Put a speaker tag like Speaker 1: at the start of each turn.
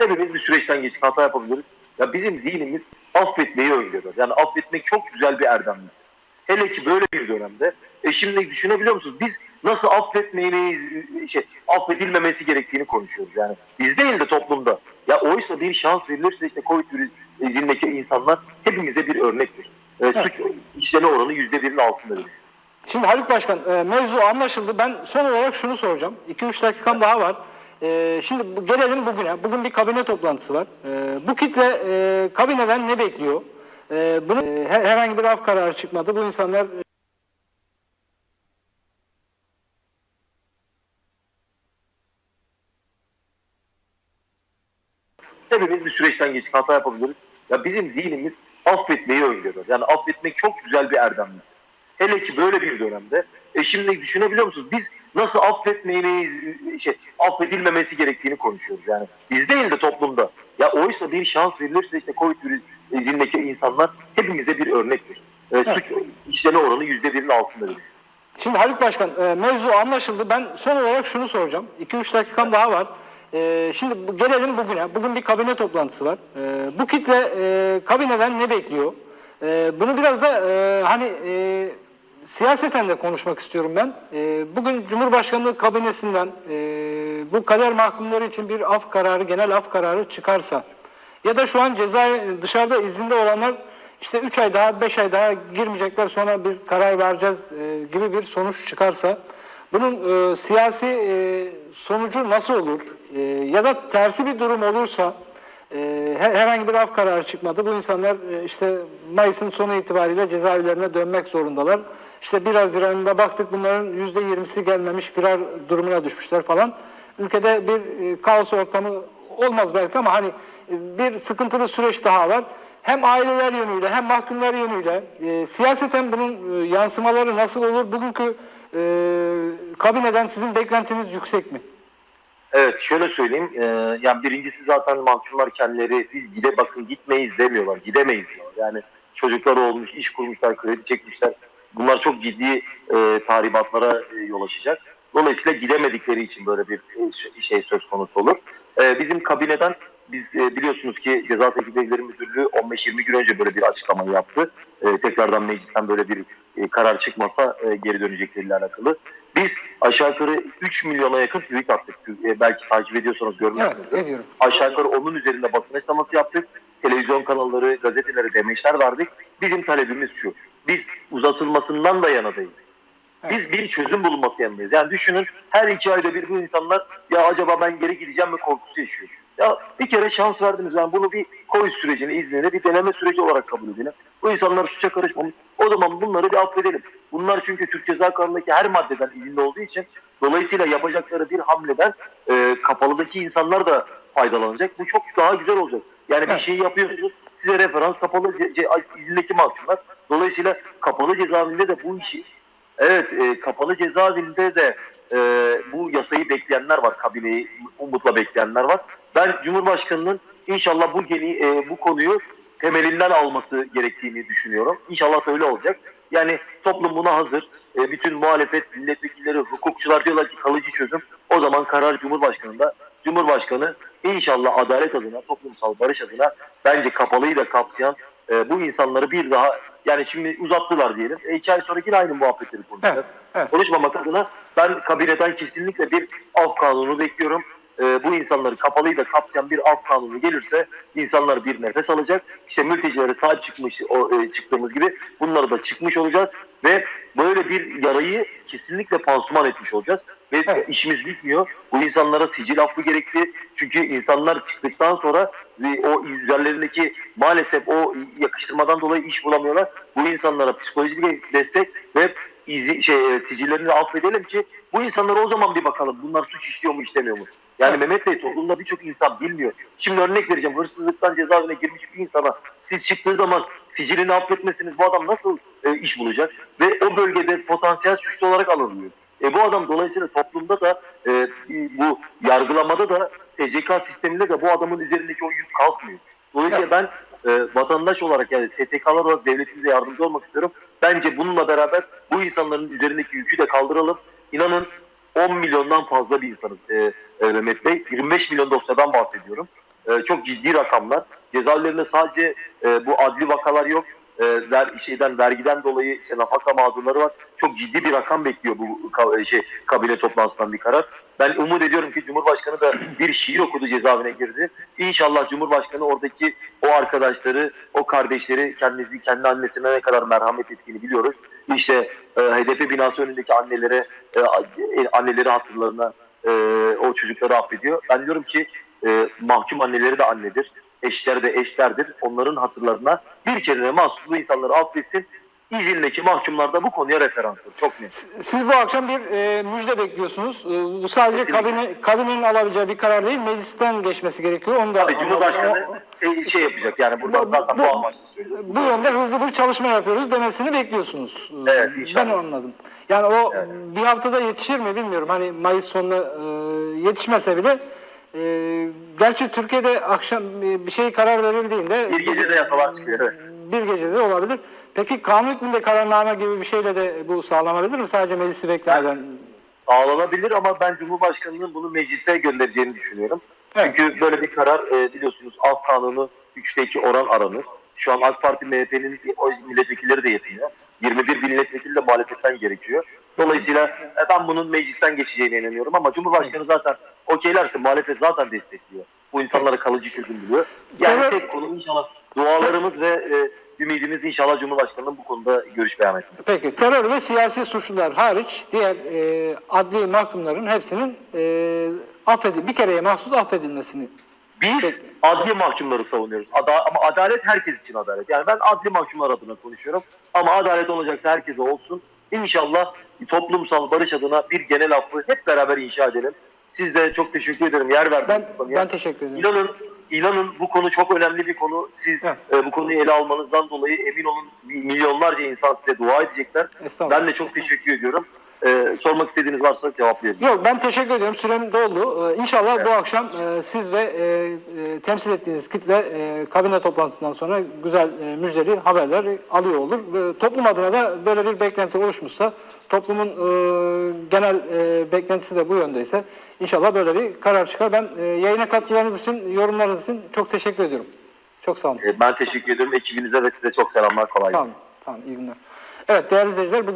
Speaker 1: Hepimiz bir süreçten geçip hata yapabiliriz. Ya bizim dinimiz affetmeyi öngörüyor. Yani affetmek çok güzel bir erdemlik. Hele ki böyle bir dönemde. E şimdi düşünebiliyor musunuz? Biz nasıl affetmeyi, şey, affedilmemesi gerektiğini konuşuyoruz. Yani biz değil de toplumda. Ya oysa bir şans verilirse işte Covid virüsündeki insanlar hepimize bir örnektir. E, Suç işleme oranı yüzde birin altındadır.
Speaker 2: Şimdi Haluk Başkan e, mevzu anlaşıldı. Ben son olarak şunu soracağım. 2-3 dakikam daha var. E, şimdi bu- gelelim bugüne. Bugün bir kabine toplantısı var. E, bu kitle e, kabineden ne bekliyor? E, bunun e, her- herhangi bir af kararı çıkmadı. Bu insanlar
Speaker 1: Hepimiz bir süreçten geçip hata yapabiliriz. Ya bizim dinimiz affetmeyi öngörüyor. Yani affetmek çok güzel bir erdemlik. Hele ki böyle bir dönemde. E şimdi düşünebiliyor musunuz? Biz nasıl affetmeyi, şey, affedilmemesi gerektiğini konuşuyoruz. Yani biz değil de toplumda. Ya oysa bir şans verilirse işte Covid virüsündeki insanlar hepimize bir örnektir. E, suç işleme oranı yüzde birin altındadır.
Speaker 2: Şimdi Haluk Başkan e, mevzu anlaşıldı. Ben son olarak şunu soracağım. 2-3 dakikam daha var. E, şimdi gelelim bugüne. Bugün bir kabine toplantısı var. E, bu kitle e, kabineden ne bekliyor? E, bunu biraz da e, hani e, siyaseten de konuşmak istiyorum ben. E, bugün Cumhurbaşkanlığı kabinesinden e, bu kader mahkumları için bir af kararı, genel af kararı çıkarsa ya da şu an ceza dışarıda izinde olanlar işte 3 ay daha 5 ay daha girmeyecekler sonra bir karar vereceğiz e, gibi bir sonuç çıkarsa bunun e, siyasi e, sonucu nasıl olur? E, ya da tersi bir durum olursa e, her- herhangi bir af kararı çıkmadı. Bu insanlar e, işte Mayıs'ın sonu itibariyle cezaevlerine dönmek zorundalar. İşte 1 Haziran'da baktık bunların %20'si gelmemiş firar durumuna düşmüşler falan. Ülkede bir e, kaos ortamı olmaz belki ama hani e, bir sıkıntılı süreç daha var. Hem aileler yönüyle hem mahkumlar yönüyle e, siyaseten bunun e, yansımaları nasıl olur? Bugünkü e, kabineden sizin beklentiniz yüksek mi?
Speaker 1: Evet şöyle söyleyeyim. Ee, yani birincisi zaten mahkumlar kendileri biz gide bakın gitmeyiz demiyorlar. Gidemeyiz diyorlar. Yani çocukları olmuş, iş kurmuşlar, kredi çekmişler. Bunlar çok ciddi e, tahribatlara e, yol açacak. Dolayısıyla gidemedikleri için böyle bir e, şey söz konusu olur. E, bizim kabineden biz e, biliyorsunuz ki Ceza Teklifleri Müdürlüğü 15-20 gün önce böyle bir açıklamayı yaptı. E, tekrardan meclisten böyle bir e, karar çıkmasa e, geri dönecekleriyle alakalı. Biz aşağı yukarı 3 milyona yakın tweet attık. E, belki takip ediyorsanız görmüşsünüzdür.
Speaker 2: Evet, ediyorum.
Speaker 1: Aşağı yukarı onun üzerinde basın açıklaması yaptık. Televizyon kanalları, gazetelere demeçler verdik. Bizim talebimiz şu. Biz uzatılmasından da yana değiliz. Biz bir çözüm bulunması yanındayız. Yani düşünün her iki ayda bir bu insanlar ya acaba ben geri gideceğim mi korkusu yaşıyor. Ya bir kere şans verdiniz. Yani bunu bir Covid sürecini izniyle bir deneme süreci olarak kabul edelim. Bu insanlar suça karışmamış. O zaman bunları bir affedelim. Bunlar çünkü Türk Ceza Kanunu'ndaki her maddeden izinli olduğu için dolayısıyla yapacakları bir hamleden e, kapalıdaki insanlar da faydalanacak. Bu çok daha güzel olacak. Yani bir şeyi yapıyorsunuz. Size referans kapalı ce- izindeki mahkumlar. Dolayısıyla kapalı cezaevinde de bu işi Evet, e, kapalı cezaevinde de e, bu yasayı bekleyenler var, kabineyi umutla bekleyenler var. Ben Cumhurbaşkanı'nın inşallah bu yeni e, bu konuyu temelinden alması gerektiğini düşünüyorum. İnşallah öyle olacak. Yani toplum buna hazır. E, bütün muhalefet, milletvekilleri, hukukçular diyorlar ki kalıcı çözüm. O zaman karar Cumhurbaşkanı'nda. Cumhurbaşkanı inşallah adalet adına, toplumsal barış adına bence kapalıyı da kapsayan e, bu insanları bir daha yani şimdi uzattılar diyelim. E, iki ay sonra yine aynı muhabbetleri konuşacağız.
Speaker 2: Evet, evet.
Speaker 1: Konuşmamak adına ben kabineden kesinlikle bir af kanunu bekliyorum. E, bu insanları kapalıyı da kapsayan bir af kanunu gelirse insanlar bir nefes alacak. İşte mültecilere sahip çıkmış o, e, çıktığımız gibi bunları da çıkmış olacağız ve böyle bir yarayı kesinlikle pansuman etmiş olacağız. Ve
Speaker 2: Evet.
Speaker 1: işimiz bitmiyor. Bu insanlara sicil affı gerekti. Çünkü insanlar çıktıktan sonra ve o üzerlerindeki maalesef o yakıştırmadan dolayı iş bulamıyorlar. Bu insanlara psikolojik destek ve izi, şey, e, sicillerini affedelim ki bu insanlara o zaman bir bakalım. Bunlar suç işliyor mu işlemiyor mu? Yani
Speaker 2: Evet.
Speaker 1: Mehmet Bey toplumda birçok insan bilmiyor. Şimdi örnek vereceğim. Hırsızlıktan cezaevine girmiş bir insana siz çıktığı zaman sicilini affetmesiniz bu adam nasıl e, iş bulacak? Ve o bölgede potansiyel suçlu olarak alınıyor. E, bu adam dolayısıyla toplumda da e, bu yargılamada da TCK sisteminde de bu adamın üzerindeki o yük kalkmıyor. Dolayısıyla ben e, vatandaş olarak yani STK'lar olarak devletimize yardımcı olmak istiyorum. Bence bununla beraber bu insanların üzerindeki yükü de kaldıralım. İnanın 10 milyondan fazla bir insanız e, e, Mehmet Bey. 25 milyon dosyadan bahsediyorum. e, çok ciddi rakamlar. Cezaevlerinde sadece e, bu adli vakalar yok. E, ver, şeyden vergiden dolayı işte nafaka mağdurları var. Çok ciddi bir rakam bekliyor bu ka- şey kabine toplantısından bir karar. Ben umut ediyorum ki Cumhurbaşkanı da bir şiir okudu cezaevine girdi. İnşallah Cumhurbaşkanı oradaki o arkadaşları, o kardeşleri kendisi kendi annesine ne kadar merhamet ettiğini biliyoruz. İşte e, HDP binası önündeki annelere, e, anneleri hatırlarına e, o çocukları affediyor. Ben diyorum ki e, mahkum anneleri de annedir, eşler de eşlerdir. Onların hatırlarına bir kere mahsus bu insanları affetsin. İzindeki mahkumlar da bu konuya referanstır. Çok net.
Speaker 2: Siz bu akşam bir e, müjde bekliyorsunuz. E, bu sadece kabine, kabinenin alabileceği bir karar değil, meclisten geçmesi gerekiyor. Onu da
Speaker 1: Tabii Cumhurbaşkanı e, şey yapacak yani buradan
Speaker 2: Bu-
Speaker 1: zaten
Speaker 2: bu-
Speaker 1: bu söylüyorum.
Speaker 2: bu yönde hızlı bir çalışma yapıyoruz demesini bekliyorsunuz.
Speaker 1: Evet, inşallah.
Speaker 2: Ben anladım. Yani o bir haftada yetişir mi bilmiyorum. Hani Mayıs sonuna e, yetişmese bile e, gerçi Türkiye'de akşam e, bir şey karar verildiğinde
Speaker 1: Bir gecede yasalar çıkıyor. Evet.
Speaker 2: Bir gecede olabilir. Peki kanun hükmünde kararname gibi bir şeyle de bu sağlanabilir mi? Sadece meclisi beklemeden.
Speaker 1: Sağlanabilir ama ben Cumhurbaşkanı'nın bunu meclise göndereceğini düşünüyorum.
Speaker 2: Evet.
Speaker 1: Çünkü böyle bir karar e, biliyorsunuz alt kanunu 3'te 2 oran aranır. Şu an AK Parti MHP'nin milletvekilleri de yetmiyor. 21 bin milletvekili de muhalefetten gerekiyor. Dolayısıyla e, ben bunun meclisten geçeceğine inanıyorum ama Cumhurbaşkanı zaten okeylerse muhalefet zaten destekliyor. Bu insanlara kalıcı çözüm buluyor. Yani
Speaker 2: Evet.
Speaker 1: tek konu inşallah dualarımız ve e, ümidimiz inşallah Cumhurbaşkanı'nın bu konuda görüş beyan etmesi.
Speaker 2: Peki terör ve siyasi suçlular hariç diğer e, adli mahkumların hepsinin e, affedil bir kereye mahsus affedilmesini.
Speaker 1: Biz
Speaker 2: Peki.
Speaker 1: adli mahkumları savunuyoruz. Ada- ama adalet herkes için adalet. Yani ben adli mahkumlar adına konuşuyorum. Ama adalet olacaksa herkese olsun. İnşallah toplumsal barış adına bir genel affı hep beraber inşa edelim. Siz de çok teşekkür ederim. Yer verdiniz
Speaker 2: Ben ben teşekkür ederim.
Speaker 1: İnanın, inanın bu konu çok önemli bir konu. Siz
Speaker 2: Evet.
Speaker 1: e, bu konuyu ele almanızdan dolayı emin olun milyonlarca insan size dua edecekler. Ben de çok teşekkür ediyorum. E, sormak istediğiniz varsa cevaplayabilirim.
Speaker 2: Yok ben teşekkür ediyorum. Sürem doldu. Ee, İnşallah bu akşam e, siz ve e, e, temsil ettiğiniz kitle e, kabine toplantısından sonra güzel e, müjdeli haberler alıyor olur. Ve toplum adına da böyle bir beklenti oluşmuşsa toplumun e, genel e, beklentisi de bu yöndeyse inşallah böyle bir karar çıkar. Ben e, yayına katkılarınız için, yorumlarınız için çok teşekkür ediyorum. Çok sağ olun.
Speaker 1: E, ben teşekkür ediyorum. Ekibinize ve size çok selamlar. Kolay
Speaker 2: Sağ
Speaker 1: gelsin.
Speaker 2: olun. Sağ olun. İyi günler. Evet değerli izleyiciler